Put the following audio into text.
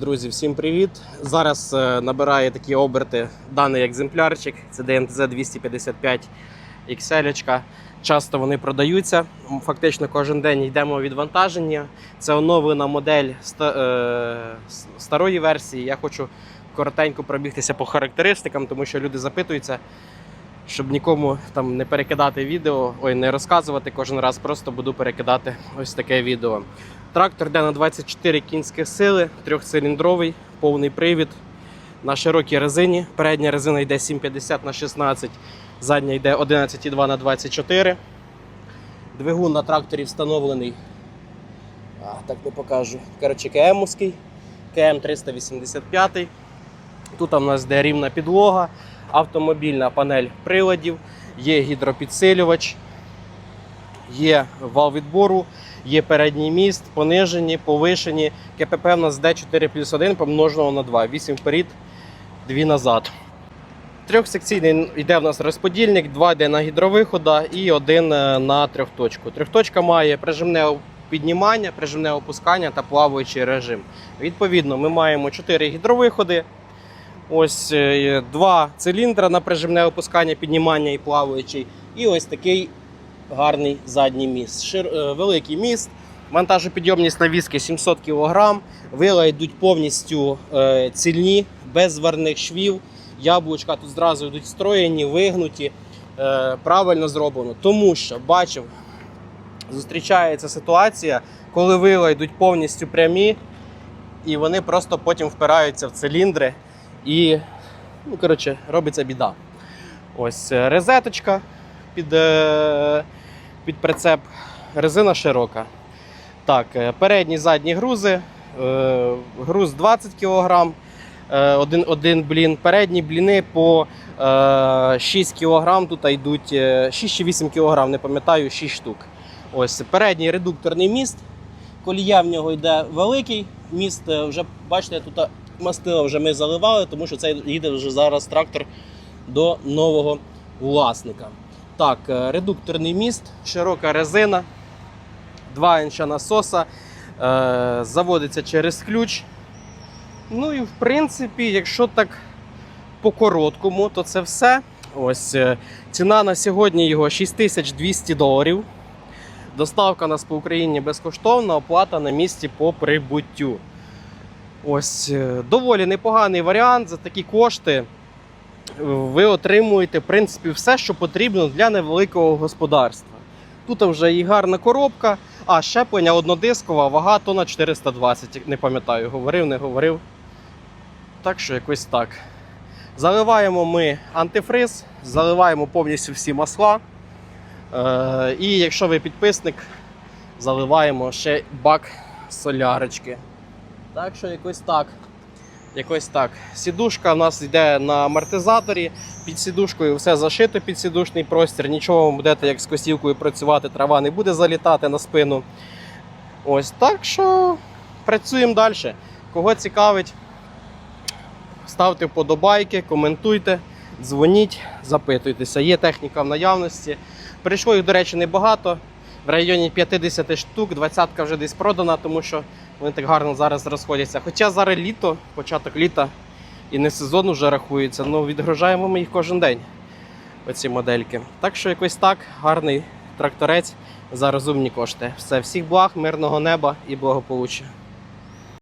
Друзі, всім привіт! Зараз е, набирає такі оберти даний екземплярчик. Це DMTZ 255 XL. Часто вони продаються. Фактично кожен день йдемо відвантаження. Це оновлена модель е, старої версії. Я хочу коротенько пробігтися по характеристикам, тому що люди запитуються, щоб нікому там не перекидати відео, ой, не розказувати кожен раз, просто буду перекидати ось таке відео. Трактор йде на 24 кінських сили, трьохциліндровий, повний привід на широкій резині. Передня резина йде 750 на 16, задня йде 11,2 на 24. Двигун на тракторі встановлений. А, так не покажу. Коротше, КМовський, КМ 385. Тут у нас йде рівна підлога, автомобільна панель приладів, є гідропідсилювач, є вал відбору, є передній міст, понижені, повишені. КПП в нас D4 плюс 1 помножено на 2. 8 вперед, 2 назад. Трьохсекційний йде в нас розподільник, два йде на гідровихода і один е, на трьохточку. Трьохточка має прижимне піднімання, прижимне опускання та плаваючий режим. Відповідно, ми маємо 4 гідровиходи. Ось е, два циліндра на прижимне опускання, піднімання і плаваючий. І ось такий гарний задній міст. Шир, е, великий міст, вантажопідйомність навіски 700 кг. Вила йдуть повністю е, цільні, без зварних швів. Яблучка тут зразу йдуть встроєні, вигнуті, правильно зроблено. Тому що бачив, зустрічається ситуація, коли вила йдуть повністю прямі, і вони просто потім впираються в циліндри і, ну, коротше, робиться біда. Ось е, розеточка під, е, під прицеп, резина широка. Так, е, передні задні грузи, груз 20 кг, один, один блін. Передні бліни по е, 6 кг, тут йдуть е, 6 чи 8 кг, не пам'ятаю, 6 штук. Ось передній редукторний міст. Колія в нього йде великий. Міст вже бачите, тут мастила вже ми заливали, тому що це їде вже зараз трактор до нового власника. Так, е, редукторний міст, широка резина, 2 інча насоса, е, заводиться через ключ. Ну і в принципі, якщо так по короткому, то це все. Ось е, ціна на сьогодні його 6200 доларів. Доставка нас по Україні безкоштовна, оплата на місці по прибуттю. Ось е, доволі непоганий варіант за такі кошти. Ви отримуєте в принципі все, що потрібно для невеликого господарства. Тут вже і гарна коробка, а щеплення однодискова, вага тонна 420, не пам'ятаю, говорив, не говорив. Так що якось так. Заливаємо ми антифриз, заливаємо повністю всі масла. Е, і якщо ви підписник, заливаємо ще бак солярочки. Так що якось так. Якось так. Сідушка у нас йде на амортизаторі. Під сідушкою все зашито під сідушний простір. Нічого ви будете як з косівкою працювати, трава не буде залітати на спину. Ось так що працюємо далі. Кого цікавить, ставте вподобайки, коментуйте, дзвоніть, запитуйтеся. Є техніка в наявності. Прийшло їх, до речі, небагато. В районі 50 штук, 20 вже десь продана, тому що вони так гарно зараз розходяться. Хоча зараз літо, початок літа і не сезон вже рахується, але відгружаємо ми їх кожен день. Оці модельки. Так що якось так, гарний тракторець за розумні кошти. Все, всіх благ, мирного неба і благополуччя.